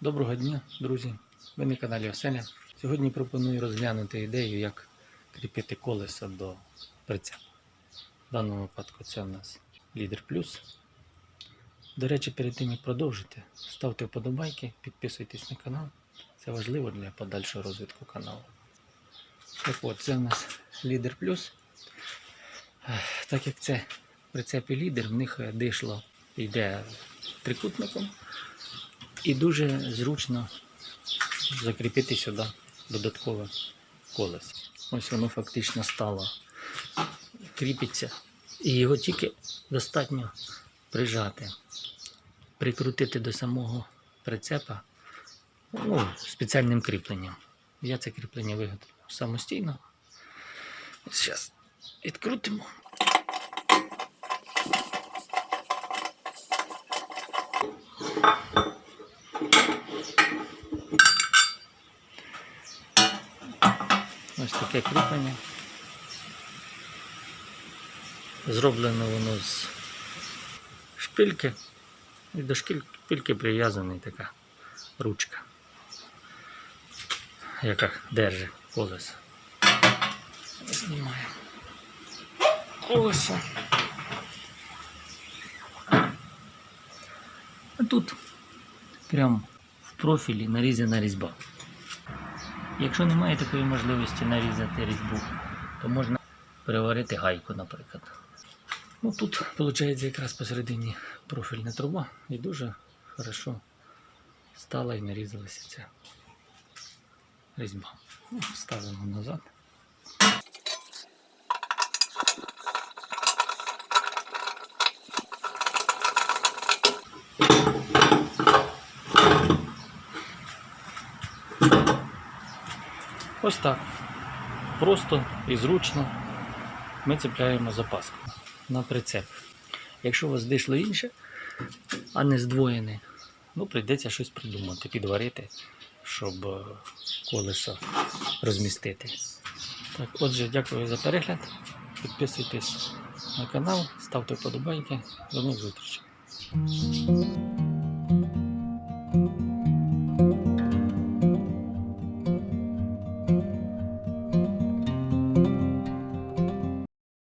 Доброго дня, друзі! Ви на каналі Оселя. Сьогодні пропоную розглянути ідею, як кріпити колесо до прицепу. В даному випадку це у нас Лідер Плюс. До речі, перед тим як продовжити, ставте вподобайки, підписуйтесь на канал. Це важливо для подальшого розвитку каналу. Так от, це у нас Лідер Плюс. Так як це прицепи лідер, в них е, дишло йде трикутником. І дуже зручно закріпити сюди додаткове колесо. Ось воно фактично стало. Кріпиться. І його тільки достатньо прижати, прикрутити до самого прицепа ну, спеціальним кріпленням. Я це кріплення виготовив самостійно. Зараз відкрутимо. Ось таке кріплення. Зроблено воно з шпильки. І до шпильки прив'язана така ручка, яка держить колесо. Знімаємо колесо. А тут прямо в профілі нарізана різьба. Якщо немає такої можливості нарізати різьбу, то можна переварити гайку, наприклад. Ну, тут, виходить, якраз посередині профільна труба і дуже хорошо стала і нарізалася ця різьба. Ну, Ставимо назад. Ось так. Просто і зручно ми цепляємо запаску на прицеп. Якщо у вас дишло інше, а не здвоєне, ну прийдеться щось придумати, підварити, щоб е, колесо розмістити. Так, отже, дякую за перегляд. Підписуйтесь на канал, ставте вподобайки. До нових зустрічей.